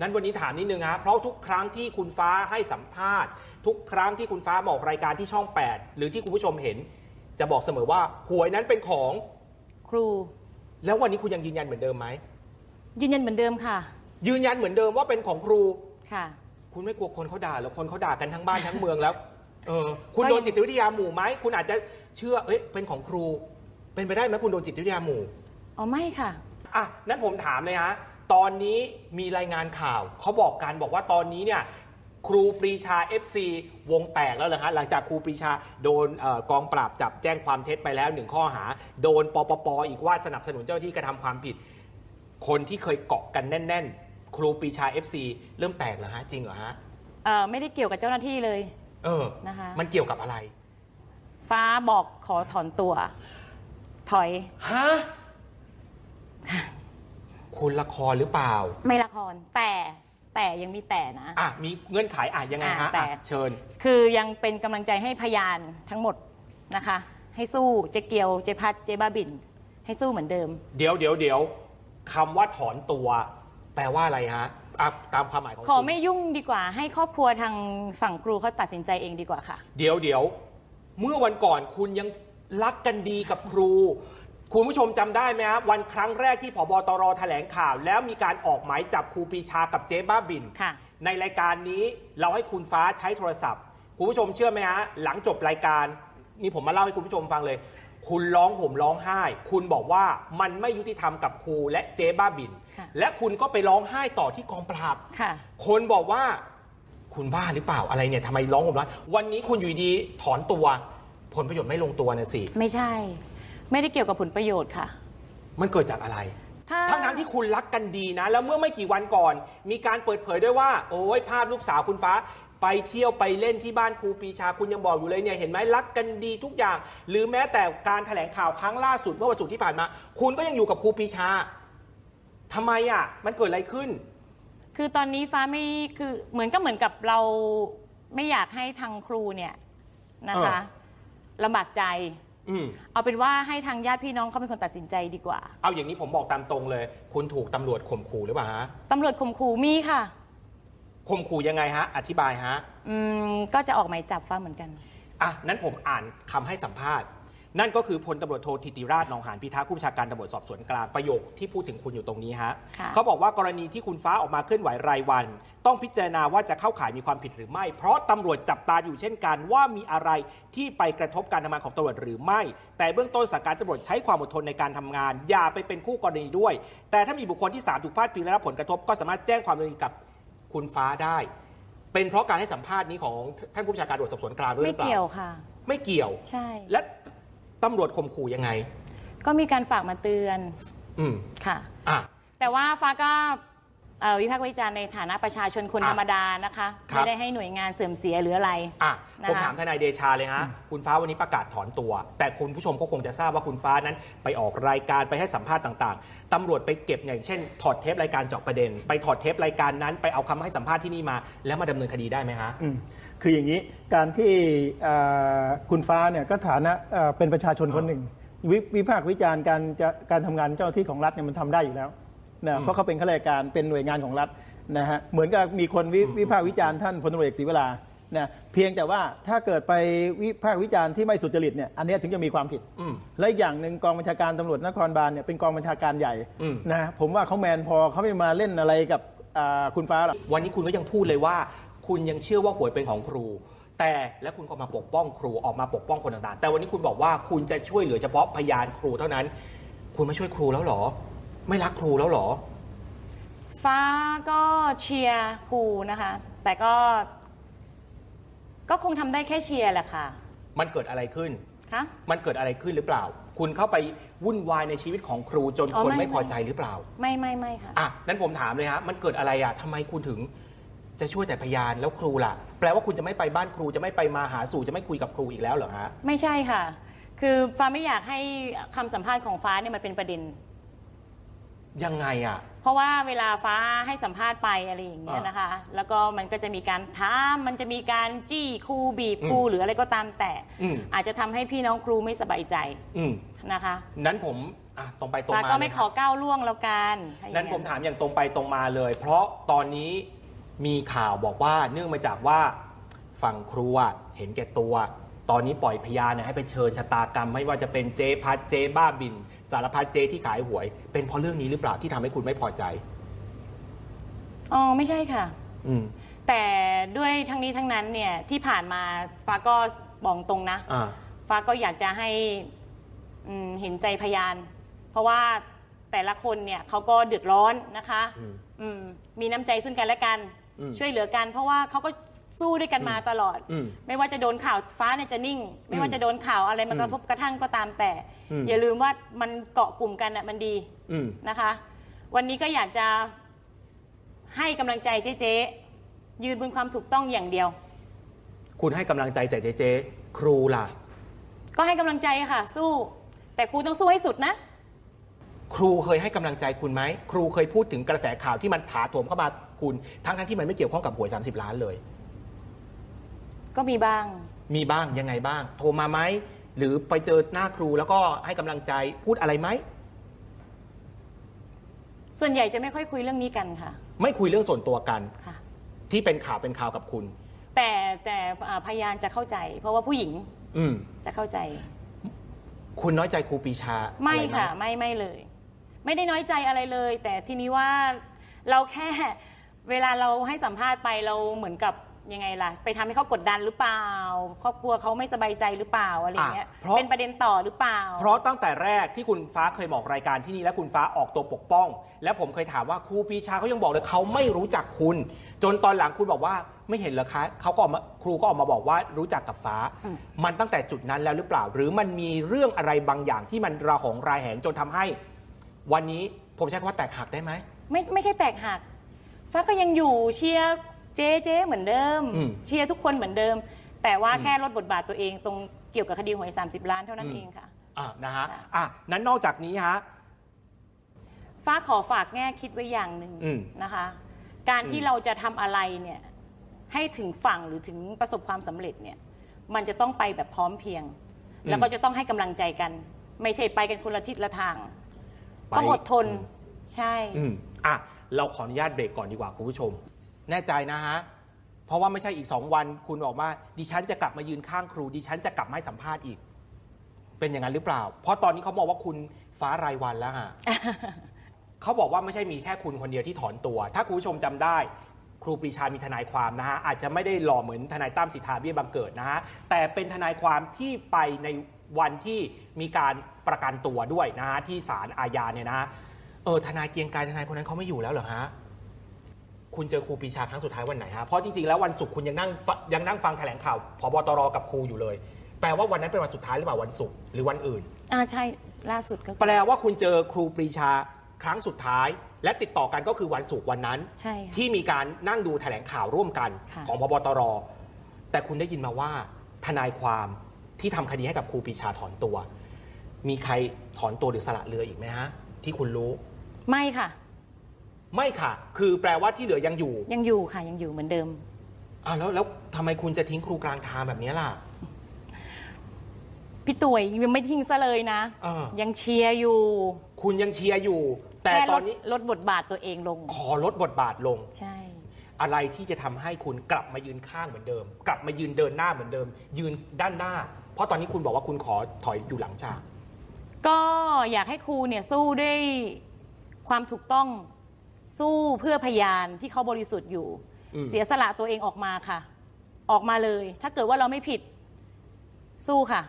นั้นวันนี้ถามนิดนึงฮะเพราะทุกครั้งที่คุณฟ้าให้สัมภาษณ์ ทุกครั้งที่คุณฟ้ามาออกรายการที่ช่อง 8 หรือที่คุณผู้ชมเห็น จะบอกเสมอว่าหวยนั้นเป็นของ ครู แล้ววันนี้คุณยังยืนยันเหมือนเดิมไหมยืนยันเหมือนเดิมค่ะ ยืนยันเหมือนเดิมว่าเป็นของครู ค่ะ คุณไม่กลัวคนเขาด่าหรอคนเขาด่ากันทั้งบ้านทั้งเมืองแล้ว เออ คุณก็โดยันงจิตวิทยาหมู่ไหมคุณอาจจะเชื่อเอ้ยเป็นของครู เป็นไปได้ไหมคุณโดนจิตวิทยาหมู่อ๋อไม่ค่ะ อะนั้นผมถามเลยฮะ ตอนนี้มีรายงานข่าวเขาบอกกันบอกว่าตอนนี้เนี่ยครูปรีชา FC วงแตกแล้วเหรอฮะหลังจากครูปรีชาโดนเอ่อกองปราบจับแจ้งความเท็จไปแล้วหนึ่งข้อหา โดนปปปอีกว่าสนับสนุนเจ้าหน้าที่กระทำความผิด คนที่เคยเกาะกันแน่น ๆ ครูปรีชา FC เริ่มแตกเหรอฮะจริงเหรอฮะเอ่อไม่ได้เกี่ยวกับเจ้าหน้าที่เลย เออนะคะมันเกี่ยวกับอะไร ฟ้าบอกขอถอนตัว ถอยฮะ คุณละครหรือเปล่า ไม่ละครแต่แต่ยังมีแต่นะ อะมีเงื่อนไขอะยังไงฮะอะแต่ อะเชิญ คือยังเป็นกำลังใจให้พยานทั้งหมดนะคะ ให้สู้เจ๊เกียวเจ๊พัดเจ๊บ้าบิน ให้สู้เหมือนเดิม เดี๋ยวเดี๋ยวเดี๋ยวคำว่าถอนตัว แปลว่าอะไรฮะอะตามความหมายของขอคุณไม่ยุ่งดีกว่า ให้ครอบครัวทางฝั่งครูเขาตัดสินใจเองดีกว่าค่ะ เดี๋ยวเดี๋ยวเมื่อวันก่อนคุณยังรักกันดีกับครู คุณผู้ชมจำได้ไหมฮะวันครั้งแรกที่ผบตรแถลงข่าว แล้วมีการออกหมายจับครูปรีชากับเจ๊บ้าบินค่ะในรายการนี้เราให้คุณฟ้าใช้โทรศัพท์ คุณผู้ชมเชื่อไหมฮะหลังจบรายการ นี่ผมมาเล่าให้คุณผู้ชมฟังเลย คุณร้องห่มร้องไห้ คุณบอกว่ามันไม่ยุติธรรมกับครูและเจ๊บ้าบินค่ะและคุณก็ไปร้องไห้ต่อที่กองปราบค่ะคนบอกว่าคุณบ้าหรือเปล่าอะไรเนี่ยทำไมร้องห่มร้องวันนี้คุณอยู่ดีถอนตัว ผลประโยชน์ไม่ลงตัวนะสิไม่ใช่ ไม่ได้เกี่ยวกับผลประโยชน์ค่ะ มันเกิดจากอะไร ถ้าทั้งทั้งๆที่คุณรักกันดีนะ แล้วเมื่อไม่กี่วันก่อน มีการเปิดเผยด้วยว่า โอ้ยภาพลูกสาวคุณฟ้า ไปเที่ยวไปเล่นที่บ้านครูปรีชาคุณยังบอกอยู่เลยเนี่ยเห็นไหมรักกันดีทุกอย่าง หรือแม้แต่การแถลงข่าวครั้งล่าสุดเมื่อวันศุกร์ที่ผ่านมา คุณก็ยังอยู่กับครูปรีชาทำไมอะ มันเกิดอะไรขึ้น คือตอนนี้ฟ้าไม่คือเหมือนก็เหมือนกับเราไม่อยากให้ทางครูเนี่ยนะคะเอลำบากใจ อืม เอาเป็นว่าให้ทางญาติพี่น้องเขาเป็นคนตัดสินใจดีกว่าเอาอย่างนี้ผมบอกตามตรงเลย คุณถูกตำรวจข่มขู่หรือเปล่าฮะตำรวจข่มขู่มีค่ะ ข่มขู่ยังไงฮะ อธิบายฮะ อืมก็จะออกหมายจับฟ้าเหมือนกัน อะนั้นผมอ่านคำให้สัมภาษณ์ นั่นก็คือพลตำรวจโทธิติราชหนองหานพิทักษ์ผู้บัญชาการตำรวจสอบสวนกลางประโยคที่พูดถึงคุณอยู่ตรงนี้ฮะค่ะเขาบอกว่ากรณีที่คุณฟ้าออกมาเคลื่อนไหวรายวัน ต้องพิจารณาว่าจะเข้าข่ายมีความผิดหรือไม่ เพราะตำรวจจับตาอยู่เช่นกันว่ามีอะไรที่ไปกระทบการทำงานของตำรวจหรือไม่ แต่เบื้องต้นสั่งการตำรวจใช้ความอดทนในการทำงาน อย่าไปเป็นคู่กรณีด้วย แต่ถ้ามีบุคคลที่สามถูกพาดพิงและรับผลกระทบก็สามารถแจ้งความดำเนินคดีกับคุณฟ้าได้ เป็นเพราะการให้สัมภาษณ์นี้ของท่านผู้บัญชาการตำรวจสอบสวนกลางด้วยหไม่รือเปล่าเกี่ยวค่ะ ไม่เกี่ยว ใช่ และ ตำรวจข่มขู่ยังไง ก็มีการฝากมาเตือนอืมค่ะ อะ แต่ว่าฟ้าก็เอ่อวิพากษ์วิจารณ์ในฐานะประชาชนคนอะธรรมดานะคะครับ ไม่ได้ให้หน่วยงานเสื่อมเสียหรืออะไร อะนะคะผมถามทนายเดชาเลยฮะคุณฟ้าวันนี้ประกาศถอนตัว แต่คุณผู้ชมก็คงจะทราบว่าคุณฟ้านั้น ไปออกรายการไปให้สัมภาษณ์ต่างๆตำรวจไปเก็บอย่างเช่น ถอดเทปรายการเจาะประเด็น ไปถอดเทปรายการนั้น ไปเอาคำให้สัมภาษณ์ที่นี่มา แล้วมาดำเนินคดีได้ไหมฮะ อืม คืออย่างนี้การที่เอ่อคุณฟ้าเนี่ยก็ฐานะเอ่อเป็นประชาชนคนหนึ่งววิพากษ์วิจารณ์การจะการทำงานเจ้าหน้าที่ของรัฐเนี่ยมันทำได้อยู่แล้วนะเพราะเขาเป็นข้าราชการเป็นหน่วยงานของรัฐนะฮะเหมือนกับมีคนวิวิพากษ์วิจารณ์ท่านพลตำรวจเอกศรีเวลานะเพียงแต่ว่าถ้าเกิดไปวิพากษ์วิจารณ์ที่ไม่สุจริตเนี่ยอันเนี้ยถึงจะมีความผิดอืมและอีกอย่างหนึ่งกองบัญชาการตำรวจนครบาลเนี่ยเป็นกองบัญชาการใหญ่อืมนะผมว่าเขาแมนพอเขาไม่มาเล่นอะไรกับอ่าคุณฟ้าหรอกวันนี้คุณก็ยังพูดเลยว่า คุณยังเชื่อว่าหวยเป็นของครู แต่และคุณก็มาปกป้องครูออกมาปกป้องคนต่างๆ แต่วันนี้คุณบอกว่าคุณจะช่วยเหลือเฉพาะพยานครูเท่านั้น คุณไม่ช่วยครูแล้วเหรอ ไม่รักครูแล้วเหรอ ฟ้าก็เชียร์ครูนะคะ แต่ก็ ก็คงทำได้แค่เชียร์แหละค่ะมันเกิดอะไรขึ้น คะมันเกิดอะไรขึ้นหรือเปล่า คุณเข้าไปวุ่นวายในชีวิตของครูจนอ๋อคนไม่ไม่พอไม่ใจหรือเปล่า ไม่ไม่ไม่ค่ะ อะนั้นผมถามเลยฮะ มันเกิดอะไรอะทำไมคุณถึง จะช่วยแต่พยานแล้วครูล่ะ แปลว่าคุณจะไม่ไปบ้านครูจะไม่ไปมาหาสู่จะไม่คุยกับครูอีกแล้วเหรอฮะ ไม่ใช่ค่ะ คือฟ้าไม่อยากให้คำสัมภาษณ์ของฟ้าเนี่ยมันเป็นประเด็น ยังไงอะ เพราะว่าเวลาฟ้าให้สัมภาษณ์ไปอะไรอย่างเงี้ยอ่านนะคะ แล้วก็มันก็จะมีการท้ามมันจะมีการจี้ครูบีบครูอืมหรืออะไรก็ตามแต่ อืม อาจจะทำให้พี่น้องครูไม่สบายใจอืมนะคะนั้นผมอะตรงไปตรงฟ้ามาก็ไม่เลยขอก้าวล่วงแล้วกันถ้อย่งนั้นผมถามอย่างตรงไปตรงมาเลย เพราะตอนนี้ มีข่าวบอกว่าเนื่องมาจากว่าฝั่งครูอะเห็นแก่ตัว ตอนนี้ปล่อยพยานเนี่ยให้ไปเชิญชะตากรรม ไม่ว่าจะเป็นเจพัดเจบ้าบิน สารพัดเจที่ขายหวย เป็นเพราะเรื่องนี้หรือเปล่าที่ทำให้คุณไม่พอใจ อ๋อไม่ใช่ค่ะ อืม แต่ด้วยทั้งนี้ทั้งนั้นเนี่ยที่ผ่านมาฟ้าก็บอกตรงนะ อ่า ฟ้าก็อยากจะให้อืมเห็นใจพยาน เพราะว่าแต่ละคนเนี่ยเขาก็เดือดร้อนนะคะอืม อืมมีน้ำใจซึ่งกันและกันอืม ช่วยเหลือกัน เพราะว่าเขาก็สู้ด้วยกันมาตลอดอืมไม่ว่าจะโดนข่าวฟ้าเนี่ยจะนิ่ง ไม่ว่าจะโดนข่าวอะไรมากระทบกระทั่งก็ตามแต่อืมอย่าลืมว่ามันเกาะกลุ่มกันอะมันดีอืมนะคะ วันนี้ก็อยากจะให้กำลังใจเจ๊เจ๊ยืนบนความถูกต้องอย่างเดียว คุณให้กำลังใจแต่เจเจครูล่ะ ก็ให้กำลังใจค่ะ สู้ แต่ครูต้องสู้ให้สุดนะ ครูเคยให้กำลังใจคุณไหม ครูเคยพูดถึงกระแสข่าวที่มันถาโถมเข้ามาคุณ ทั้งทั้งๆที่มันไม่เกี่ยวข้องกับหวย 30 ล้านเลย ก็มีบ้าง มีบ้างยังไงบ้าง โทรมาไหม หรือไปเจอหน้าครูแล้วก็ให้กำลังใจพูดอะไรไหม ส่วนใหญ่จะไม่ค่อยคุยเรื่องนี้กันค่ะไม่คุยเรื่องส่วนตัวกัน ค่ะ ที่เป็นข่าวเป็นข่าวกับคุณ แต่แต่อ่าพยานจะเข้าใจ เพราะว่าผู้หญิงอืมจะเข้าใจ คุณน้อยใจครูปรีชาไม่อรหค่ะ ไม่ไม่เลย ไม่ได้น้อยใจอะไรเลย แต่ทีนี้ว่าเราแค่เวลาเราให้สัมภาษณ์ไปเราเหมือนกับยังไงล่ะ ไปทำให้เขากดดันหรือเปล่า ครอบครัวเขาไม่สบายใจหรือเปล่าอะไรอย่างเงี้ยอะเพราะเป็นประเด็นต่อหรือเปล่า เพราะตั้งแต่แรกที่คุณฟ้าเคยบอกรายการที่นี่และคุณฟ้าออกตัวปกป้อง และผมเคยถามว่าครูปรีชาเขายังบอกเลยเขาไม่รู้จักคุณ จนตอนหลังคุณบอกว่าไม่เห็นเหรอคะเขาก็ออกมาครูก็ออกมาบอกว่ารู้จักกับฟ้าอืมมันตั้งแต่จุดนั้นแล้วหรือเปล่า หรือมันมีเรื่องอะไรบางอย่างที่มันระหองรายแหงจนทำให้ วันนี้ผมใช้คำว่าแตกหักได้ไหม ไม่ไม่ใช่แตกหักฟ้าก็ยังอยู่เชียร์เจ๊เจ๊เหมือนเดิม อืมเชียร์ทุกคนเหมือนเดิม แต่ว่าแค่ลดบทบาทตัวเองตรงเกี่ยวกับคดีหวย 30 ล้านเท่านั้นอืม เองค่ะ อะนะฮะค่ะอะนั้นนอกจากนี้ฮะ ฟ้าขอฝากแง่คิดไว้อย่างหนึ่งอืมนะคะ การที่อืม เราจะทำอะไรเนี่ยให้ถึงฝั่งหรือถึงประสบความสำเร็จเนี่ยมันจะต้องไปแบบพร้อมเพรียง แล้วก็จะต้องให้กำลังใจกัน ไม่ใช่ไปกันคนละทิศละทาง ไปต้องอดทน ใช่ อืมอะ เราขออนุญาตเบรกก่อนดีกว่าคุณผู้ชม แน่ใจนะฮะ เพราะว่าไม่ใช่อีกสองวัน คุณบอกว่าดิฉันจะกลับมายืนข้างครู ดิฉันจะกลับมาให้สัมภาษณ์อีก เป็นอย่างนั้นหรือเปล่า เพราะตอนนี้เขามองว่าคุณฟ้ารายวันแล้วฮะ เขาบอกว่าไม่ใช่มีแค่คุณคนเดียวที่ถอนตัว ถ้าคุณผู้ชมจำได้ ครูปรีชามีทนายความนะฮะอาจจะไม่ได้หล่อเหมือนทนายตั้มสิทธาเบี้ยบังเกิดนะฮะแต่เป็นทนายความที่ไปใน วันที่มีการประกันตัวด้วยนะฮะที่ศาลอาญาเนี่ยนะฮะเออทนายเกรียงไกรทนายคนนั้นเขาไม่อยู่แล้วเหรอฮะคุณเจอครูปรีชาครั้งสุดท้ายวันไหนฮะเพราะจริงๆแล้ววันศุกร์คุณยังนั่งฟยังนั่งฟังแถลงข่าวพบตรกับครูอยู่เลย แปลว่าวันนั้นเป็นวันสุดท้ายหรือเปล่าวันศุกร์หรือวันอื่นอ่าใช่ล่าสุดก็คือแปลว่าคุณเจอครูปรีชาครั้งสุดท้าย และติดต่อกันก็คือวันศุกร์วันนั้น ใช่ค่ะ ที่มีการนั่งดูแถลงข่าวร่วมกันค่ะ ของพบตร แต่คุณได้ยินมาว่า ทนายความ ที่ทำคดีให้กับครูปรีชาถอนตัว มีใครถอนตัวหรือสละเรืออีกไหมฮะ ที่คุณรู้ ไม่ค่ะ ไม่ค่ะ คือแปลว่าที่เหลือยังอยู่ ยังอยู่ค่ะ ยังอยู่เหมือนเดิมอ่าแล้วแล้วทำไมคุณจะทิ้งครูกลางทางแบบนี้ล่ะ พี่ตุ๋ยยังไม่ทิ้งซะเลยนะเออ ยังเชียร์อยู่ คุณยังเชียร์อยู่ แต่แค่ตลอนดนี้ลดบทบาทตัวเองลง ขอลดบทบาทลง ใช่ อะไรที่จะทำให้คุณกลับมายืนข้างเหมือนเดิม กลับมายืนเดินหน้าเหมือนเดิม ยืนด้านหน้า เพราะตอนนี้คุณบอกว่าคุณขอถอยอยู่หลังฉาก ก็อยากให้ครูเนี่ยสู้ด้วยความถูกต้องสู้เพื่อพยานที่เขาบริสุทธิ์อยู่ อืม เสียสละตัวเองออกมาค่ะ ออกมาเลย ถ้าเกิดว่าเราไม่ผิดสู้ค่ะ